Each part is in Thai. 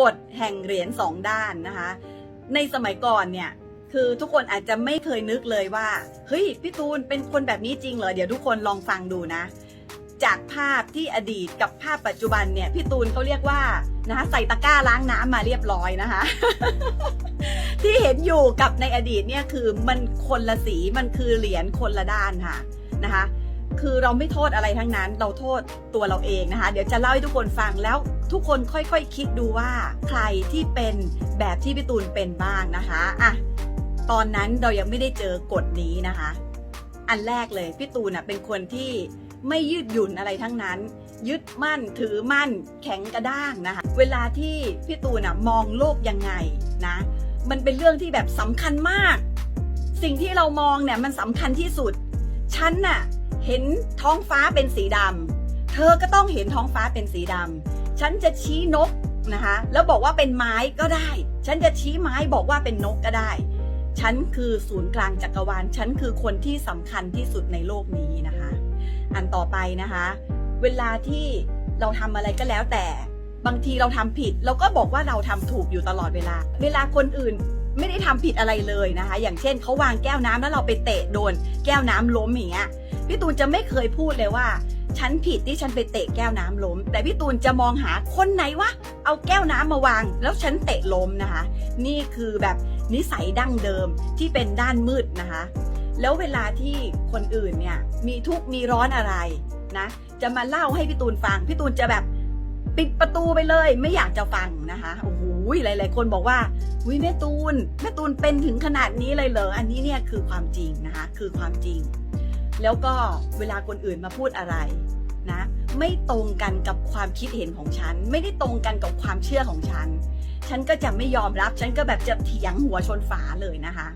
กฎแห่งเหรียญสองด้านนะคะ ในสมัยก่อนเนี่ยคือทุกคนอาจจะไม่เคยนึกเลยว่า เฮ้ยพี่ตูนเป็นคนแบบนี้จริงเหรอ เดี๋ยวทุกคนลองฟังดูนะ จากภาพที่อดีตกับภาพปัจจุบันเนี่ยพี่ตูนเขาเรียกว่านะคะใส่ตะกร้าล้างน้ำมาเรียบร้อยนะคะ ที่เห็นอยู่กับในอดีตเนี่ยคือมันคนละสีมันคือเหรียญคนละด้านค่ะนะคะ คือเราไม่โทษอะไรทั้งนั้น เราโทษตัวเราเองนะคะ เดี๋ยวจะเล่าให้ทุกคนฟังแล้วทุกคนค่อยๆคคิดดูว่าใครที่เป็นแบบที่พี่ตูนเป็นบ้างนะคะอะตอนนั้นเรายังไม่ได้เจอกฎนี้นะคะ อันแรกเลยพี่ตูนน่ะเป็นคนที่ไม่ยืดหยุ่นอะไรทั้งนั้น ยึดมั่นถือมั่นแข็งกระด้างนะคะ เวลาที่พี่ตูนน่ะมองโลกยังไงนะ มันเป็นเรื่องที่แบบสำคัญมาก สิ่งที่เรามองเนี่ยมันสำคัญที่สุดฉันน่ะ เห็นท้องฟ้าเป็นสีดำเธอก็ต้องเห็นท้องฟ้าเป็นสีดำฉันจะชี้นกนะคะ แล้วบอกว่าเป็นไม้ก็ได้ ฉันจะชี้ไม้บอกว่าเป็นนกก็ได้ ฉันคือศูนย์กลางจักรวาล ฉันคือคนที่สำคัญที่สุดในโลกนี้นะคะ อันต่อไปนะคะ เวลาที่เราทำอะไรก็แล้วแต่บางทีเราทำผิดเราก็บอกว่าเราทำถูกอยู่ตลอดเวลา เวลาคนอื่น ไม่ได้ทำผิดอะไรเลยนะคะ อย่างเช่นเขาวางแก้วน้ำแล้วเราไปเตะโดน แก้วน้ำล้มอย่างเงี้ยพี่ตูนจะไม่เคยพูดเลยว่าฉันผิดที่ฉันไปเตะแก้วน้ำล้ม แต่พี่ตูนจะมองหาคนไหนวะเอาแก้วน้ำมาวาง แล้วฉันเตะล้มนะคะ นี่คือแบบนิสัยดั้งเดิมที่เป็นด้านมืดนะคะ แล้วเวลาที่คนอื่นเนี่ยมีทุกข์มีร้อนอะไรนะจะมาเล่าให้พี่ตูนฟังพี่ตูนจะแบบปิดประตูไปเลย ไม่อยากจะฟังนะคะโอ้โห หลาย ๆ คนบอกว่าวิแม่ตูนแม่ตูนเป็นถึงขนาดนี้เลยเหรออันนี้เนี่ยคือความจริงนะคะคือความจริง แล้วก็เวลาคนอื่นมาพูดอะไรนะไม่ตรงกันกับความคิดเห็นของฉัน ไม่ได้ตรงกันกับความเชื่อของฉัน ฉันก็จะไม่ยอมรับ ฉันก็แบบจะเถียงหัวชนฝาเลยนะคะ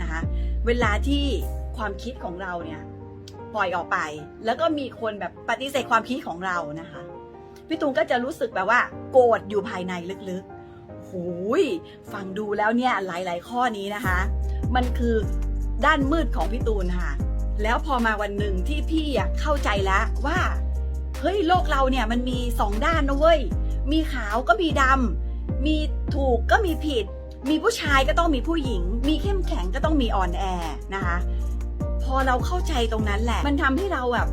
นะคะเวลาที่ความคิดของเราเนี่ยปล่อยออกไป แล้วก็มีคนแบบปฏิเสธความคิดของเรานะคะพี่ตูนก็จะรู้สึกแบบว่า โกรธอยู่ภายในลึกๆ หูยฟังดูแล้วเนี่ยหลาย ๆ ข้อนี้นะคะ มันคือด้านมืดของพี่ตูนค่ะ แล้วพอมาวันหนึ่งที่พี่เข้าใจแล้วว่าเฮ้ยโลกเราเนี่ยมันมีสองด้านนะเว้ย มีขาวก็มีดำ มีถูกก็มีผิด มีผู้ชายก็ต้องมีผู้หญิง มีเข้มแข็งก็ต้องมีอ่อนแอนะคะ พอเราเข้าใจตรงนั้นแหละ มันทำให้เราแบบ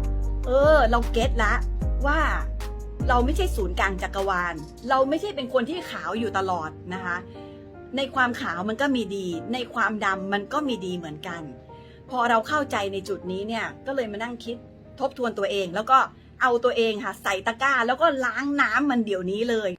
เออ เราเก็ตละว่า เราไม่ใช่ศูนย์กลางจักรวาล เราไม่ใช่เป็นคนที่ขาวอยู่ตลอดนะคะ ในความขาวมันก็มีดี ในความดำมันก็มีดีเหมือนกัน พอเราเข้าใจในจุดนี้เนี่ยก็เลยมานั่งคิดทบทวนตัวเอง แล้วก็เอาตัวเองค่ะใส่ตะกร้า แล้วก็ล้างน้ำมันเดี๋ยวนี้เลย